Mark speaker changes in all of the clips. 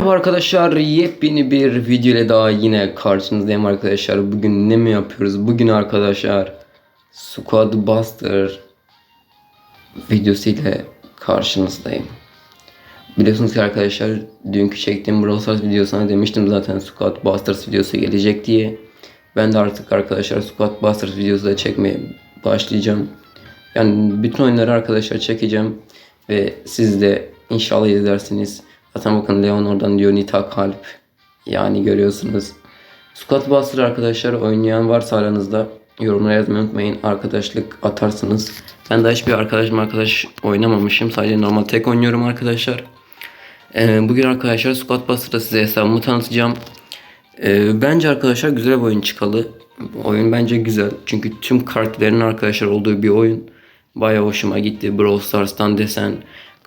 Speaker 1: Merhaba arkadaşlar yepyeni bir video ile daha yine karşınızdayım arkadaşlar. Bugün ne mi yapıyoruz? Bugün arkadaşlar Squad Buster videosu ile karşınızdayım. Biliyorsunuz ki arkadaşlar dünkü çektiğim Brawl Stars videosuna demiştim zaten Squad Busters videosu gelecek diye. Ben de artık arkadaşlar Squad Busters videosu da çekmeye başlayacağım. Yani bütün oyunları arkadaşlar çekeceğim ve siz de inşallah izlersiniz. Zaten bakın Leon oradan diyor Nita Kalp. Yani görüyorsunuz. Squat Buster arkadaşlar oynayan varsa aranızda yorumlara yazmayı unutmayın. Arkadaşlık atarsınız. Ben daha hiçbir arkadaşım arkadaş oynamamışım. Sadece normal tek oynuyorum arkadaşlar. Ee, bugün arkadaşlar Squat Buster'da size hesabımı tanıtacağım. Ee, bence arkadaşlar güzel bir oyun çıkalı. Oyun bence güzel. Çünkü tüm kartların arkadaşlar olduğu bir oyun. Baya hoşuma gitti. Brawl Stars'tan desen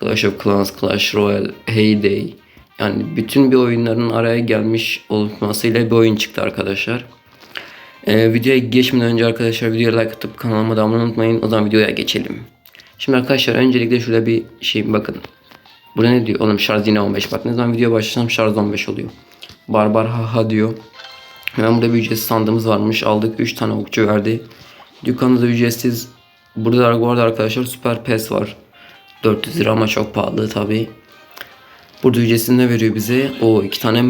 Speaker 1: Clash of Clans, Clash Royale, Heyday. Yani bütün bir oyunların araya gelmiş olmasıyla bir oyun çıktı arkadaşlar. Ee, videoya geçmeden önce arkadaşlar videoya like atıp kanalıma da abone unutmayın. O zaman videoya geçelim. Şimdi arkadaşlar öncelikle şurada bir şey bakın. Burada ne diyor? Oğlum şarj yine 15. Bak ne zaman video başlasam şarj 15 oluyor. Barbar haha diyor. Hemen burada bir ücretsiz sandığımız varmış. Aldık 3 tane okçu verdi. Dükkanımızda ücretsiz. Burada bu arada arkadaşlar süper pes var. 400 lira ama çok pahalı tabi. Burada ücretsiz ne veriyor bize? O iki tane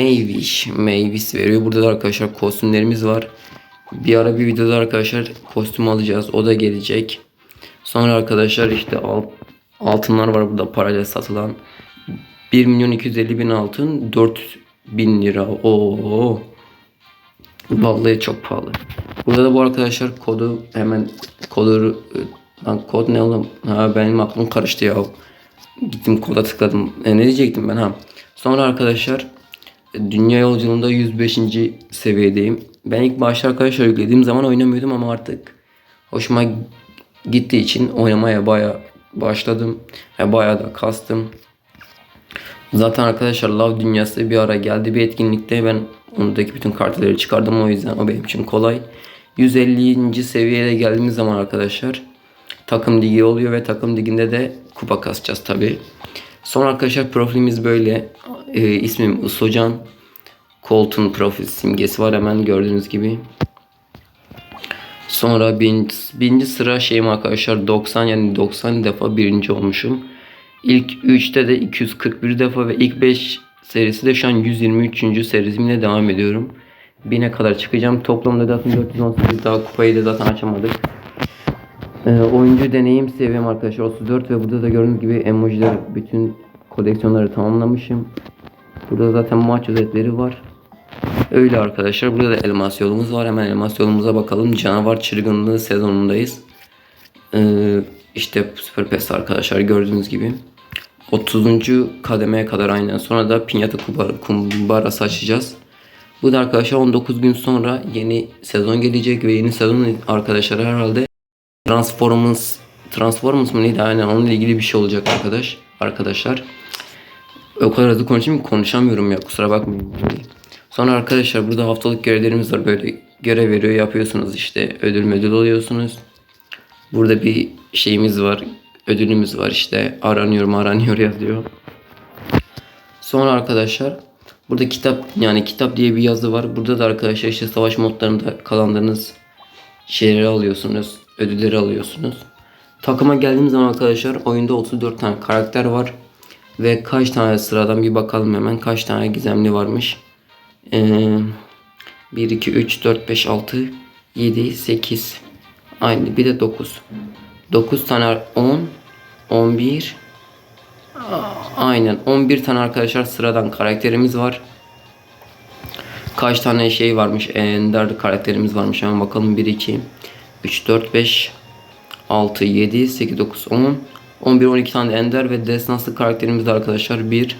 Speaker 1: Mavish. Mavis veriyor. Burada da arkadaşlar kostümlerimiz var. Bir ara bir videoda arkadaşlar kostüm alacağız. O da gelecek. Sonra arkadaşlar işte alt, altınlar var burada parayla satılan. 1 milyon 250 bin altın 4 bin lira. Oo. Vallahi çok pahalı. Burada da bu arkadaşlar kodu hemen kodu Lan kod ne oğlum? Ha benim aklım karıştı ya. Gittim koda tıkladım. E, ne diyecektim ben ha? Sonra arkadaşlar e, dünya yolculuğunda 105. seviyedeyim. Ben ilk başta arkadaşlar yüklediğim zaman oynamıyordum ama artık hoşuma gittiği için oynamaya baya başladım. ve baya da kastım. Zaten arkadaşlar Love Dünyası bir ara geldi bir etkinlikte ben ondaki bütün kartları çıkardım o yüzden o benim için kolay. 150. seviyeye geldiğimiz zaman arkadaşlar takım ligi oluyor ve takım liginde de kupa kasacağız tabi. Son arkadaşlar profilimiz böyle. E, ismim Usocan. Colton profil simgesi var hemen gördüğünüz gibi. Sonra birinci, birinci sıra şeyim arkadaşlar 90 yani 90 defa birinci olmuşum. İlk 3'te de 241 defa ve ilk 5 serisi de şu an 123. serizimle devam ediyorum. 1000'e kadar çıkacağım. Toplamda zaten 418 daha kupayı da zaten açamadık. Ee, oyuncu deneyim seviyem arkadaşlar 34 ve burada da gördüğünüz gibi emojiler bütün koleksiyonları tamamlamışım. Burada zaten maç özetleri var. Öyle arkadaşlar. Burada da elmas yolumuz var. Hemen elmas yolumuza bakalım. Canavar çırgınlığı sezonundayız. Ee, işte Super Pest arkadaşlar gördüğünüz gibi. 30. kademeye kadar aynen. Sonra da Pinyata Kumbarası açacağız. Bu da arkadaşlar 19 gün sonra yeni sezon gelecek ve yeni sezon arkadaşlar herhalde Transformers Transformers mı neydi? Aynen onunla ilgili bir şey olacak arkadaş. Arkadaşlar. O kadar hızlı konuşayım konuşamıyorum ya kusura bakmayın. Sonra arkadaşlar burada haftalık görevlerimiz var. Böyle görev veriyor yapıyorsunuz işte. Ödül ödül oluyorsunuz. Burada bir şeyimiz var. Ödülümüz var işte. Aranıyorum aranıyor yazıyor. Sonra arkadaşlar burada kitap yani kitap diye bir yazı var. Burada da arkadaşlar işte savaş modlarında kalanlarınız şeyleri alıyorsunuz ödülleri alıyorsunuz. Takıma geldiğim zaman arkadaşlar oyunda 34 tane karakter var. Ve kaç tane sıradan bir bakalım hemen kaç tane gizemli varmış. Ee, 1, 2, 3, 4, 5, 6, 7, 8. Aynı bir de 9. 9 tane 10, 11. Aynen 11 tane arkadaşlar sıradan karakterimiz var. Kaç tane şey varmış, ee, ender karakterimiz varmış hemen bakalım 1, 2, 3, 4, 5, 6, 7, 8, 9, 10, 11, 12 tane ender ve destansı karakterimiz de arkadaşlar 1,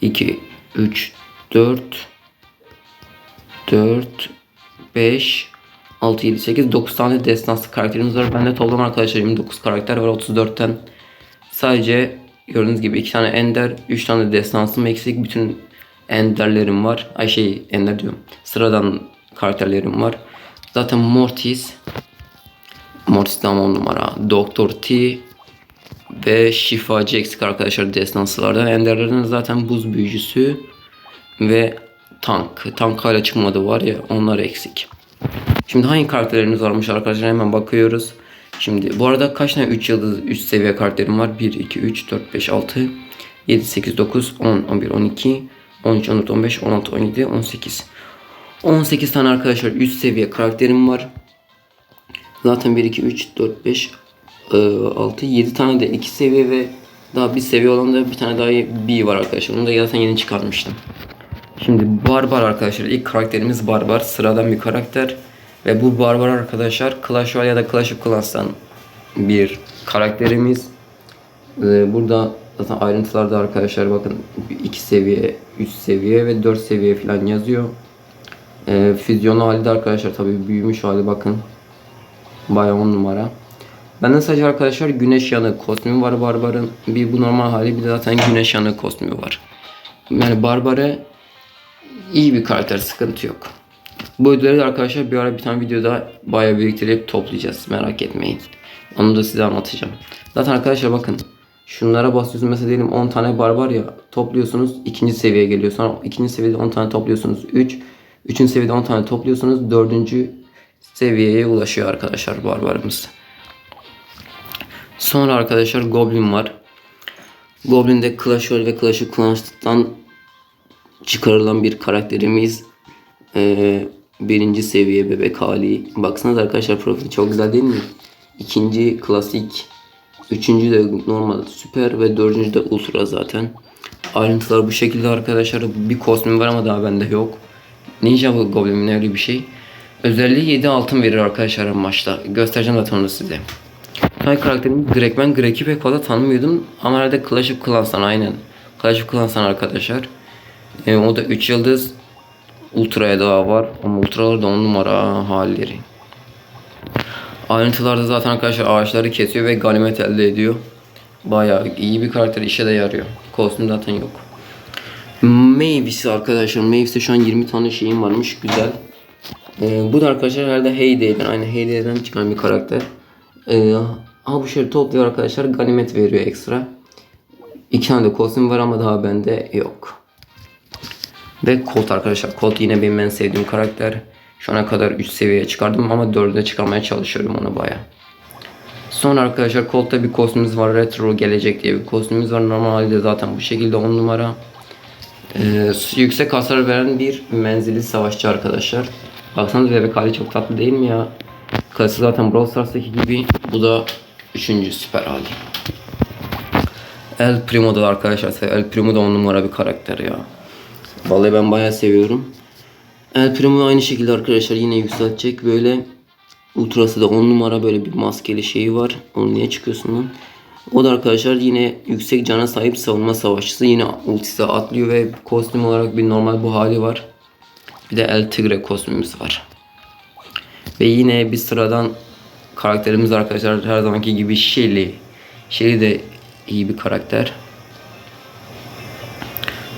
Speaker 1: 2, 3, 4, 4, 5, 6, 7, 8, 9 tane destansı karakterimiz var. Bende toplam arkadaşlar 29 karakter var 34'ten. Sadece gördüğünüz gibi 2 tane ender, 3 tane destansım eksik. Bütün enderlerim var. Ay şey ender diyorum. Sıradan karakterlerim var. Zaten Mortis. Mortis tam 10 numara. Doktor T ve Şifacı eksik arkadaşlar destansılarda. Enderlerden zaten buz büyücüsü ve tank. Tank hala çıkmadı var ya onlar eksik. Şimdi hangi karakterlerimiz varmış arkadaşlar hemen bakıyoruz. Şimdi bu arada kaç tane 3 yıldız 3 seviye karakterim var? 1, 2, 3, 4, 5, 6, 7, 8, 9, 10, 11, 12, 13, 14, 15, 16, 17, 18. 18 tane arkadaşlar üst seviye karakterim var. Zaten 1, 2, 3, 4, 5, 6, 7 tane de 2 seviye ve daha bir seviye olan da bir tane daha B var arkadaşlar. Onu da zaten yeni çıkartmıştım. Şimdi Barbar arkadaşlar. ilk karakterimiz Barbar. Sıradan bir karakter. Ve bu Barbar arkadaşlar Clash Royale ya da Clash of Clans'tan bir karakterimiz. Ee, burada zaten ayrıntılarda arkadaşlar bakın 2 seviye, 3 seviye ve 4 seviye falan yazıyor. E, ee, füzyonlu hali de arkadaşlar tabii büyümüş hali bakın. bayağı on numara. Benden sadece arkadaşlar güneş yanı kostümü var Barbar'ın. Bir bu normal hali bir de zaten güneş yanı kostümü var. Yani Barbar'a iyi bir karakter sıkıntı yok. Bu ödülleri de arkadaşlar bir ara bir tane videoda bayağı biriktirip toplayacağız merak etmeyin. Onu da size anlatacağım. Zaten arkadaşlar bakın şunlara basıyorsunuz mesela diyelim 10 tane barbar ya topluyorsunuz ikinci seviyeye geliyor sonra ikinci seviyede 10 tane topluyorsunuz 3 Üçüncü seviyede 10 tane topluyorsunuz. Dördüncü seviyeye ulaşıyor arkadaşlar barbarımız. Sonra arkadaşlar Goblin var. Goblin'de Clash Royale ve Clash of Clans'tan çıkarılan bir karakterimiz. Ee, birinci seviye bebek hali. Baksanız arkadaşlar profili çok güzel değil mi? İkinci klasik. Üçüncü de normal süper ve dördüncü de ultra zaten. Ayrıntılar bu şekilde arkadaşlar. Bir kosmin var ama daha bende yok. Ninja Goblin'in öyle bir şey. Özelliği 7 altın verir arkadaşlar maçta. Göstereceğim zaten onu size. Tank karakterimi Greg. Ben Greg'i pek fazla tanımıyordum. Ama herhalde Clash of Clans'tan aynen. Clash of Clans'tan arkadaşlar. E, o da 3 yıldız. Ultra'ya daha var. Ama Ultra'lar da 10 numara halleri. Ayrıntılarda zaten arkadaşlar ağaçları kesiyor ve galimet elde ediyor. Bayağı iyi bir karakter işe de yarıyor. Kostüm zaten yok. Mavis'i arkadaşlar. Mavis'te şu an 20 tane şeyim varmış. Güzel. Ee, bu da arkadaşlar herhalde Heyday'den. Aynı Heyday'den çıkan bir karakter. Ee, aha bu şöyle topluyor arkadaşlar. Ganimet veriyor ekstra. İki tane de kostüm var ama daha bende yok. Ve Colt arkadaşlar. Colt yine benim en sevdiğim karakter. Şu ana kadar 3 seviyeye çıkardım ama 4'e çıkarmaya çalışıyorum onu baya. Sonra arkadaşlar Colt'ta bir kostümümüz var. Retro gelecek diye bir kostümümüz var. Normalde zaten bu şekilde 10 numara. Ee, yüksek hasar veren bir menzili savaşçı arkadaşlar. Baksanıza bebek hali çok tatlı değil mi ya? Kalesi zaten Brawl Stars'taki gibi. Bu da üçüncü süper hali. El Primo'da da arkadaşlar. El Primo da on numara bir karakter ya. Vallahi ben bayağı seviyorum. El Primo aynı şekilde arkadaşlar yine yükseltecek. Böyle Ultrası da on numara böyle bir maskeli şeyi var. Onu niye çıkıyorsun lan? O da arkadaşlar yine yüksek cana sahip savunma savaşçısı. Yine ultisi atlıyor ve kostüm olarak bir normal bu hali var. Bir de El Tigre kostümümüz var. Ve yine bir sıradan karakterimiz arkadaşlar her zamanki gibi Shelly. Shelly de iyi bir karakter.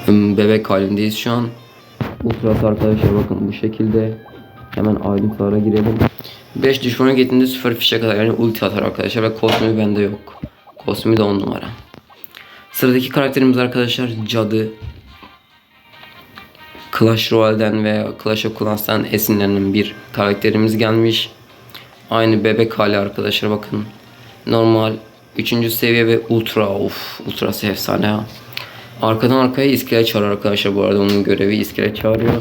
Speaker 1: Bebek halindeyiz şu an. Ultras arkadaşlar bakın bu şekilde. Hemen ayrıntılara girelim. 5 düşmana gittiğinde süper fişe kadar yani ulti atar arkadaşlar ve kosmoyu bende yok. Kostümü de on numara. Sıradaki karakterimiz arkadaşlar cadı. Clash Royale'den ve Clash of Clans'tan esinlenen bir karakterimiz gelmiş. Aynı bebek hali arkadaşlar bakın. Normal 3. seviye ve ultra of ultrası efsane ha. Arkadan arkaya iskelet çağırıyor arkadaşlar bu arada onun görevi iskelet çağırıyor.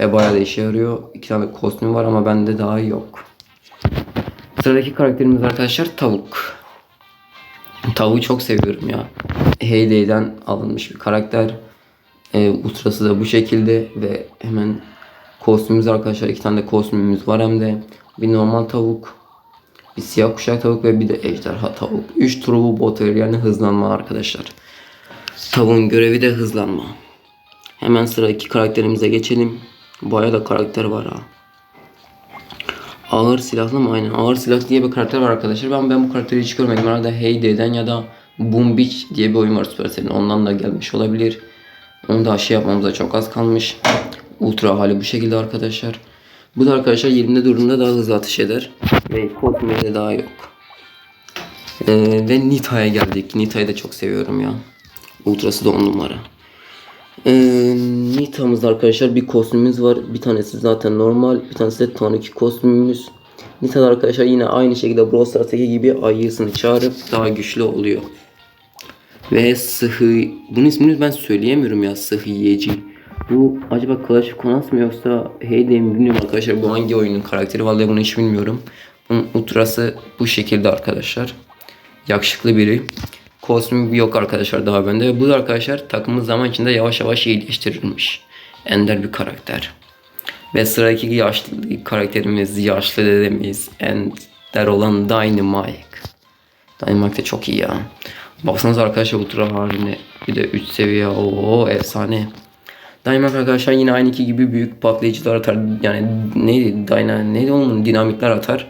Speaker 1: Ve bayağı da işe yarıyor. İki tane kostüm var ama bende daha yok. Sıradaki karakterimiz arkadaşlar tavuk. Tavuğu çok seviyorum ya. Heyday'den alınmış bir karakter. E, ultrası da bu şekilde ve hemen kostümümüz arkadaşlar. iki tane de kostümümüz var hem de. Bir normal tavuk, bir siyah kuşak tavuk ve bir de ejderha tavuk. 3 turbo botör yani hızlanma arkadaşlar. Tavuğun görevi de hızlanma. Hemen sıradaki karakterimize geçelim. Baya da karakter var ha. Ağır silahlı mı? Aynen. Ağır silah diye bir karakter var arkadaşlar. Ben ben bu karakteri hiç görmedim. Herhalde Heydayd'den ya da Boom Beach diye bir oyun var super Supercell'in. Ondan da gelmiş olabilir. Onu da aşı şey yapmamıza çok az kalmış. Ultra hali bu şekilde arkadaşlar. Bu da arkadaşlar yerinde durduğunda daha hızlı atış eder. Ve Cosme'de daha yok. Ee, ve Nita'ya geldik. Nita'yı da çok seviyorum ya. Ultrası da on numara. Ee, Nita'mız arkadaşlar bir kostümümüz var. Bir tanesi zaten normal. Bir tanesi de Tanuki kostümümüz. Nita'da arkadaşlar yine aynı şekilde Brawl Stars'taki gibi ayısını çağırıp daha güçlü oluyor. Ve sıhı... Bunun ismini ben söyleyemiyorum ya. Sıhhiyeci. Bu acaba Clash of Clans mı yoksa Heyday mi bilmiyorum arkadaşlar. Bu hangi oyunun karakteri? Vallahi bunu hiç bilmiyorum. Bunun ultrası bu şekilde arkadaşlar. Yakışıklı biri. Kosmi yok arkadaşlar daha bende. Bu arkadaşlar takımımız zaman içinde yavaş yavaş iyileştirilmiş. Ender bir karakter. Ve sıradaki yaşlı karakterimiz yaşlı dedemiz Ender olan Dynamite. Dynamite de çok iyi ya. Baksanıza arkadaşlar ultra haline. Bir de 3 seviye. Oo efsane. Dynamite arkadaşlar yine aynı iki gibi büyük patlayıcılar atar. Yani neydi? Dyna, neydi onun? dinamitler atar.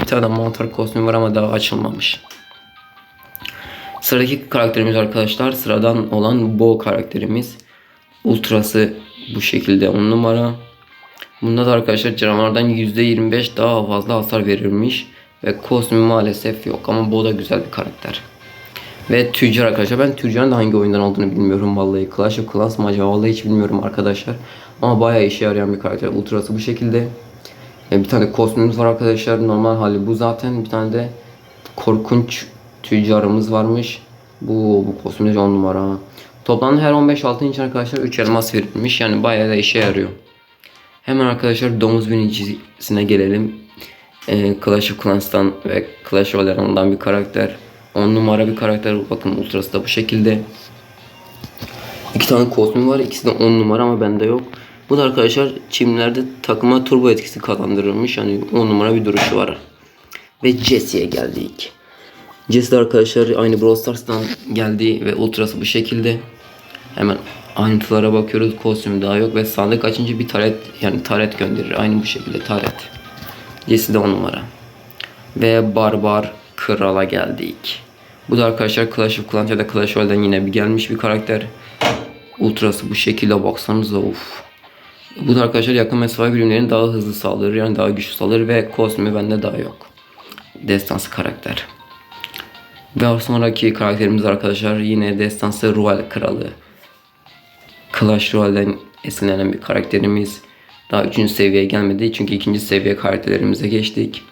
Speaker 1: Bir tane mantar kostümü var ama daha açılmamış. Sıradaki karakterimiz arkadaşlar sıradan olan Bo karakterimiz. Ultrası bu şekilde 10 numara. Bunda da arkadaşlar canavardan %25 daha fazla hasar verilmiş. Ve Kosmi maalesef yok ama Bo da güzel bir karakter. Ve Tüccar arkadaşlar ben Tüccar'ın da hangi oyundan olduğunu bilmiyorum vallahi. Clash of Clans mı acaba vallahi hiç bilmiyorum arkadaşlar. Ama bayağı işe yarayan bir karakter. Ultrası bu şekilde. Bir tane Kosmi'miz var arkadaşlar. Normal hali bu zaten. Bir tane de korkunç tüccarımız varmış. Bu, bu kostümde 10 numara. Toplamda her 15 16 inç arkadaşlar 3 elmas verilmiş. Yani bayağı da işe yarıyor. Hemen arkadaşlar domuz binicisine gelelim. Ee, Clash of Clans'tan ve Clash Royale'dan bir karakter. 10 numara bir karakter. Bakın ultrası da bu şekilde. İki tane kostüm var. İkisi de 10 numara ama bende yok. Bu da arkadaşlar çimlerde takıma turbo etkisi kazandırılmış. Yani 10 numara bir duruşu var. Ve Jesse'ye geldik. Jesse de arkadaşlar aynı Brawl Stars'tan geldi ve ultrası bu şekilde. Hemen ayrıntılara bakıyoruz. Kostümü daha yok ve sandık açınca bir taret yani taret gönderir. Aynı bu şekilde taret. Jesse de 10 numara. Ve Barbar Kral'a geldik. Bu da arkadaşlar Clash of Clans ya da Clash Royale'den yine bir gelmiş bir karakter. Ultrası bu şekilde baksanıza of. Bu da arkadaşlar yakın mesafe birimlerini daha hızlı saldırır yani daha güçlü saldırır ve kostümü bende daha yok. Destansı karakter. Daha sonraki karakterimiz arkadaşlar yine destansı Rual Kralı. Clash Royale'den esinlenen bir karakterimiz. Daha üçüncü seviyeye gelmedi çünkü ikinci seviye karakterlerimize geçtik.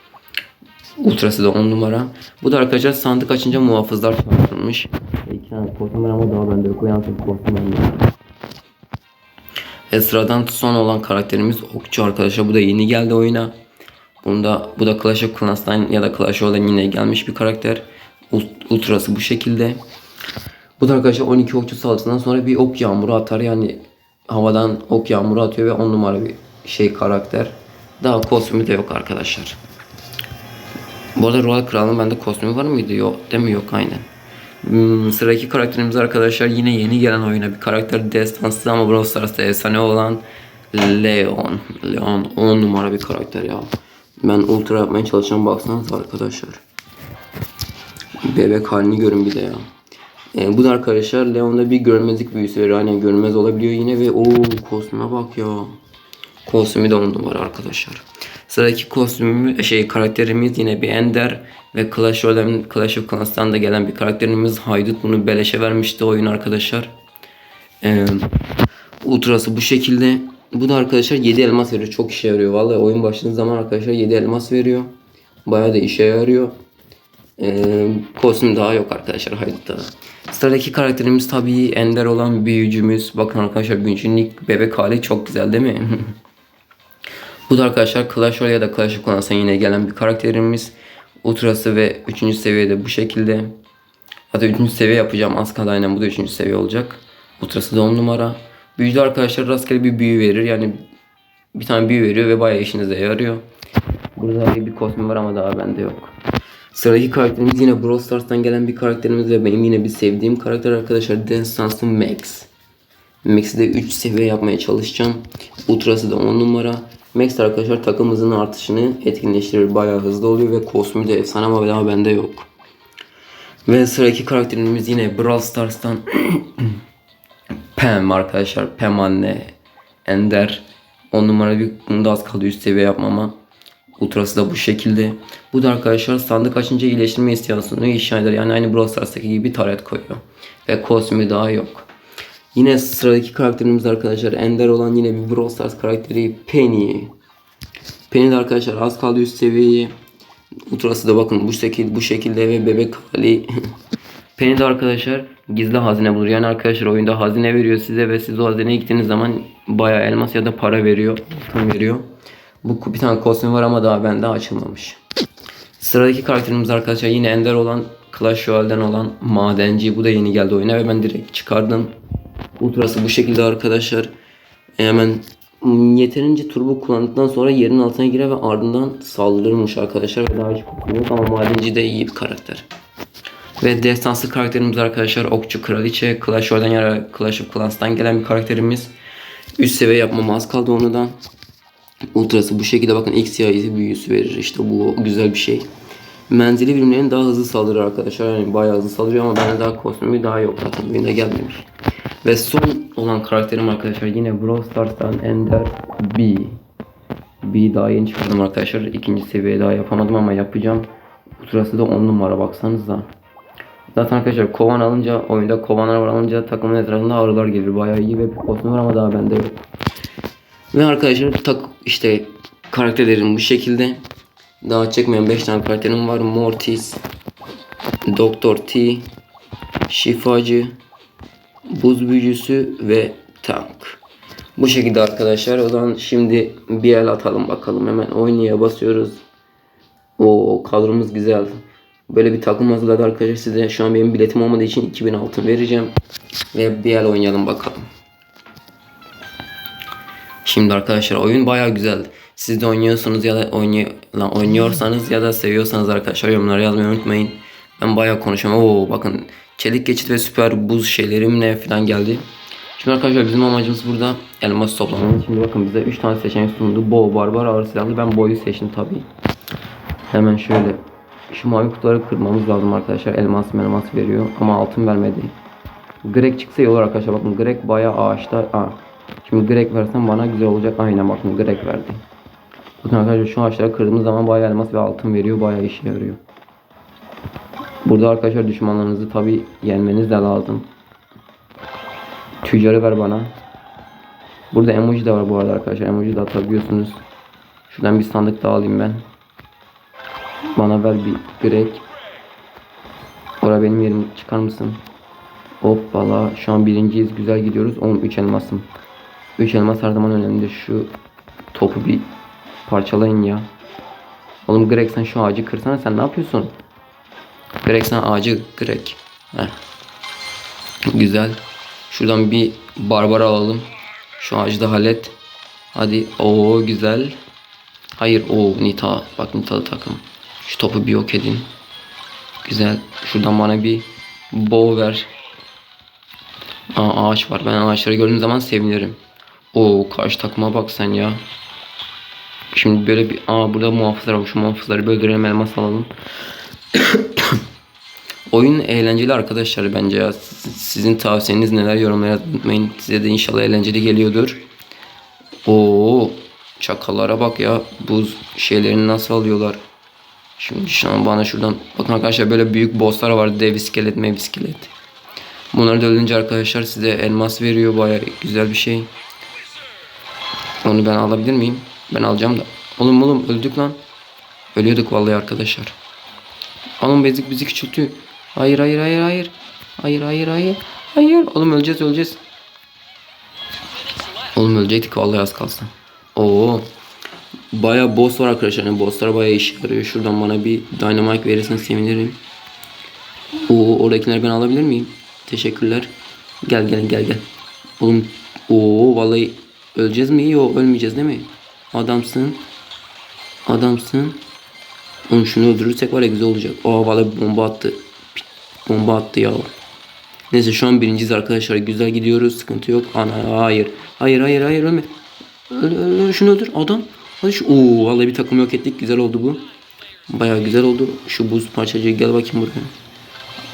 Speaker 1: Ultrası da 10 numara. Bu da arkadaşlar sandık açınca muhafızlar çıkartılmış. İki tane kostüm var ama daha bende koyan kostüm var. E sıradan son olan karakterimiz Okçu arkadaşlar. Bu da yeni geldi oyuna. Bunda bu da Clash of Clans'tan ya da Clash Royale'den yine gelmiş bir karakter ultrası bu şekilde. Bu da arkadaşlar 12 okçu saldırısından sonra bir ok yağmuru atar. Yani havadan ok yağmuru atıyor ve 10 numara bir şey karakter. Daha kostümü de yok arkadaşlar. Bu arada Royal Kral'ın bende kostümü var mıydı? Yok değil mi? Yok aynen. Hmm, sıradaki karakterimiz arkadaşlar yine yeni gelen oyuna bir karakter destanssız ama Brawl Stars'ta efsane olan Leon. Leon 10 numara bir karakter ya. Ben ultra yapmaya çalışacağım baksanız arkadaşlar. Bebek halini görün bir de ya. E, bu da arkadaşlar Leon'da bir görmezlik büyüsü var. Aynen görmez olabiliyor yine ve o kostüme bak ya. Kostümü de on numara arkadaşlar. Sıradaki kostümümüz, e, şey karakterimiz yine bir Ender ve Clash of, Clash of Clans'tan da gelen bir karakterimiz Haydut bunu beleşe vermişti oyun arkadaşlar. Ee, ultrası bu şekilde. Bu da arkadaşlar 7 elmas veriyor. Çok işe yarıyor. Vallahi oyun başladığı zaman arkadaşlar 7 elmas veriyor. Bayağı da işe yarıyor. Ee, kostüm daha yok arkadaşlar hayatta. Sıradaki karakterimiz tabii Ender olan büyücümüz. Bakın arkadaşlar Günçinlik bebek hali çok güzel değil mi? Bu da arkadaşlar Clash Royale ya da Clash of Clans'a yine gelen bir karakterimiz. Ultrası ve 3. seviyede bu şekilde. Hatta 3. seviye yapacağım. Az kaldı aynen bu da 3. seviye olacak. Ultrası da 10 numara. Büyücü arkadaşlar rastgele bir büyü verir. Yani bir tane büyü veriyor ve bayağı işinize yarıyor. Burada bir kostüm var ama daha bende yok. Sıradaki karakterimiz yine Brawl Stars'tan gelen bir karakterimiz ve benim yine bir sevdiğim karakter arkadaşlar Dance Dance'ın Max. Max'i de 3 seviye yapmaya çalışacağım. Ultrası da 10 numara. Max arkadaşlar takımımızın artışını etkinleştirir. Bayağı hızlı oluyor ve kosmü de efsane ama daha bende yok. Ve sıradaki karakterimiz yine Brawl Stars'tan Pam arkadaşlar. Pam anne. Ender. 10 numara bir bunu da az kaldı 3 seviye yapmama. Ultrası da bu şekilde. Bu da arkadaşlar sandık açınca iyileştirme istiyansını inşa eder. Yani aynı Brawl Stars'taki gibi taret koyuyor. Ve kostümü daha yok. Yine sıradaki karakterimiz arkadaşlar Ender olan yine bir Brawl Stars karakteri Penny. Penny de arkadaşlar az kaldı üst seviyeyi. Ultrası da bakın bu şekilde, bu şekilde ve bebek hali. Penny de arkadaşlar gizli hazine bulur. Yani arkadaşlar oyunda hazine veriyor size ve siz o hazineye gittiğiniz zaman bayağı elmas ya da para veriyor. Altın veriyor. Bu bir tane kostüm var ama daha bende açılmamış. Sıradaki karakterimiz arkadaşlar yine Ender olan Clash Royale'den olan Madenci. Bu da yeni geldi oyuna ve ben direkt çıkardım. Ultrası bu şekilde arkadaşlar. E hemen yeterince turbo kullandıktan sonra yerin altına girer ve ardından saldırırmış arkadaşlar. Ve daha hiç yok ama Madenci de iyi bir karakter. Ve destansı karakterimiz arkadaşlar Okçu Kraliçe. Clash Royale'den ya da Clash of Clans'tan gelen bir karakterimiz. Üst seviye yapmam az kaldı onu da ultrası bu şekilde bakın X yayısı büyüsü verir. işte bu güzel bir şey. Menzili birimlerin daha hızlı saldırır arkadaşlar. Yani bayağı hızlı saldırıyor ama bende daha kostümü daha yok. Zaten oyunda gelmemiş. Ve son olan karakterim arkadaşlar yine Brawl Stars'tan Ender B. B daha yeni çıkardım arkadaşlar. ikinci seviye daha yapamadım ama yapacağım. Ultrası da 10 numara baksanıza. Zaten arkadaşlar kovan alınca oyunda kovanlar var alınca takımın etrafında arılar gelir. Bayağı iyi ve bir kostüm var ama daha bende yok. Ve arkadaşlar tak işte karakterlerim bu şekilde. Daha çekmeyen 5 tane karakterim var. Mortis, Doktor T, Şifacı, Buz Büyücüsü ve Tank. Bu şekilde arkadaşlar. O zaman şimdi bir el atalım bakalım. Hemen oynaya basıyoruz. O kadromuz güzel. Böyle bir takım hazırladı arkadaşlar size. Şu an benim biletim olmadığı için 2000 altın vereceğim. Ve bir el oynayalım bakalım. Şimdi arkadaşlar oyun baya güzel. Siz de oynuyorsunuz ya da oynuyor, lan oynuyorsanız ya da seviyorsanız arkadaşlar yorumları yazmayı unutmayın. Ben baya konuşuyorum. Oo bakın çelik geçit ve süper buz şeylerim ne falan geldi. Şimdi arkadaşlar bizim amacımız burada elmas toplamak. Şimdi bakın bize 3 tane seçenek sundu. Bow, barbar, ağır silahlı. Ben boyu seçtim tabi. Hemen şöyle şu mavi kutuları kırmamız lazım arkadaşlar. Elmas elmas veriyor ama altın vermedi. Greg çıksa iyi olur arkadaşlar. Bakın Greg bayağı ağaçta. Aa, Şimdi direkt versen bana güzel olacak. Aynen bakın direkt verdi. Bakın arkadaşlar şu ağaçları kırdığımız zaman bayağı elmas ve altın veriyor. Bayağı işe yarıyor. Burada arkadaşlar düşmanlarınızı tabi yenmeniz de lazım. Tüccarı ver bana. Burada emoji de var bu arada arkadaşlar. Emoji de atabiliyorsunuz. Şuradan bir sandık daha alayım ben. Bana ver bir Greg. Oraya benim yerim çıkar mısın? Hoppala. Şu an birinciyiz. Güzel gidiyoruz. 13 elmasım. 3 elmas her zaman önemli. Şu topu bir parçalayın ya. Oğlum Greg sen şu ağacı kırsana sen ne yapıyorsun? Greg sen ağacı Greg. Heh. Güzel. Şuradan bir barbar alalım. Şu ağacı da hallet. Hadi o güzel. Hayır o Nita. Bak Nita'lı takım. Şu topu bir yok edin. Güzel. Şuradan bana bir bow ver. Aa, ağaç var. Ben ağaçları gördüğüm zaman sevinirim. O karşı takıma bak sen ya. Şimdi böyle bir aa burada muhafızlar var. Şu muhafızları böyle böldürelim elmas alalım. Oyun eğlenceli arkadaşlar bence ya. Sizin tavsiyeniz neler yorumlara unutmayın. Size de inşallah eğlenceli geliyordur. Oo çakallara bak ya. Buz şeylerini nasıl alıyorlar. Şimdi şu an bana şuradan bakın arkadaşlar böyle büyük bosslar var. Dev iskelet, mev iskelet. Bunları da ölünce arkadaşlar size elmas veriyor. Baya güzel bir şey. Onu ben alabilir miyim? Ben alacağım da. Oğlum oğlum öldük lan. Ölüyorduk vallahi arkadaşlar. Oğlum bezik bizi küçültüyor. Hayır hayır hayır hayır. Hayır hayır hayır. Hayır. Oğlum öleceğiz öleceğiz. Oğlum ölecektik vallahi az kalsın. Oo. Baya boss var arkadaşlar. Yani bosslar baya iş yarıyor. Şuradan bana bir dynamite verirsen sevinirim. Oo oradakileri ben alabilir miyim? Teşekkürler. Gel gel gel gel. Oğlum. Oo vallahi Öleceğiz mi? Yok ölmeyeceğiz değil mi? Adamsın. Adamsın. Onu şunu öldürürsek var ya güzel olacak. Aa valla bir bomba attı. Bomba attı ya. Neyse şu an birinciyiz arkadaşlar. Güzel gidiyoruz. Sıkıntı yok. Ana hayır. Hayır hayır hayır ölme. Öl, öl, şunu öldür adam. Hadi şu. Oo vallahi bir takım yok ettik. Güzel oldu bu. Baya güzel oldu. Şu buz parçacığı gel bakayım buraya.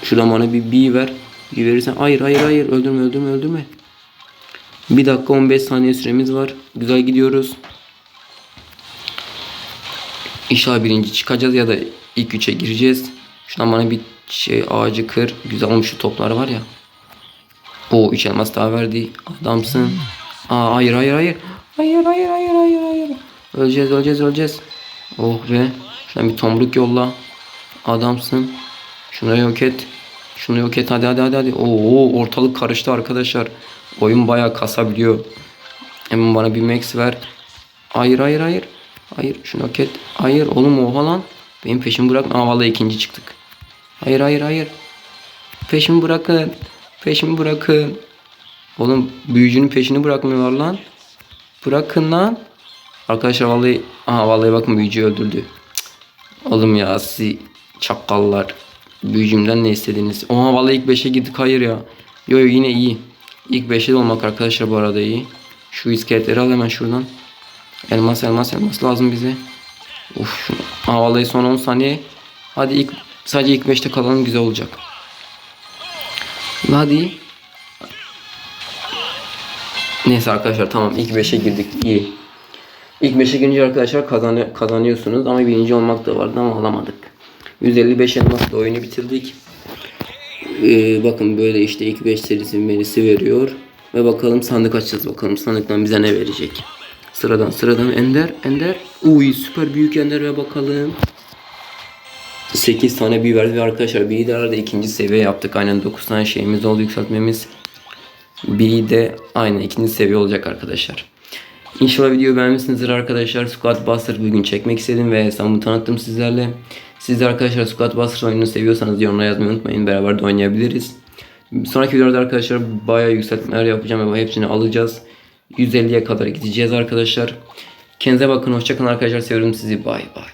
Speaker 1: Şuradan bana bir bi ver. Bir verirsen. Hayır hayır hayır öldürme öldürme öldürme. 1 dakika 15 saniye süremiz var. Güzel gidiyoruz. İnşallah birinci çıkacağız ya da ilk üçe gireceğiz. Şuna bana bir şey ağacı kır. Güzel olmuş şu toplar var ya. O üç elmas daha verdi. Adamsın. Aa hayır hayır hayır. Hayır hayır hayır hayır hayır. Öleceğiz öleceğiz öleceğiz. Oh be. Şuradan bir tomruk yolla. Adamsın. Şunu yok et. Şunu yok et hadi hadi hadi hadi. Oo ortalık karıştı arkadaşlar. Oyun bayağı kasabiliyor. Hemen bana bir max ver. Hayır hayır hayır. Hayır şunu hak Hayır oğlum oha lan. Benim peşimi bırak. Aa vallahi ikinci çıktık. Hayır hayır hayır. Peşimi bırakın. Peşimi bırakın. Oğlum büyücünün peşini bırakmıyorlar lan. Bırakın lan. Arkadaşlar vallahi aha vallahi bakın büyücü öldürdü. Cık. Oğlum ya sizi çakallar. Büyücümden ne istediğiniz. Oha vallahi ilk 5'e girdik hayır ya. Yo yo yine iyi. İlk 5'e de olmak arkadaşlar bu arada iyi. Şu iskeletleri al hemen şuradan. Elmas elmas elmas lazım bize. Uf şunu. son 10 saniye. Hadi ilk sadece ilk 5'te kalalım güzel olacak. Hadi. Neyse arkadaşlar tamam ilk 5'e girdik iyi. İlk 5'e girince arkadaşlar kazan kazanıyorsunuz ama birinci olmak da vardı ama alamadık. 155 elmasla oyunu bitirdik. Ee, bakın böyle işte 2-5 serisi merisi veriyor. Ve bakalım sandık açacağız bakalım sandıktan bize ne verecek. Sıradan sıradan ender ender. Uy süper büyük ender ve bakalım. 8 tane bir verdi ve arkadaşlar bir de arada ikinci seviye yaptık. Aynen 9 tane şeyimiz oldu yükseltmemiz. Bir de aynen ikinci seviye olacak arkadaşlar. İnşallah video beğenmişsinizdir arkadaşlar. Squat Buster bugün çekmek istedim ve hesabımı tanıttım sizlerle. Siz de arkadaşlar Squad Buster oyununu seviyorsanız yorumlara yazmayı unutmayın. Beraber de oynayabiliriz. Sonraki videolarda arkadaşlar bayağı yükseltmeler yapacağım ve hepsini alacağız. 150'ye kadar gideceğiz arkadaşlar. Kendinize bakın. Hoşçakalın arkadaşlar. Seviyorum sizi. Bay bay.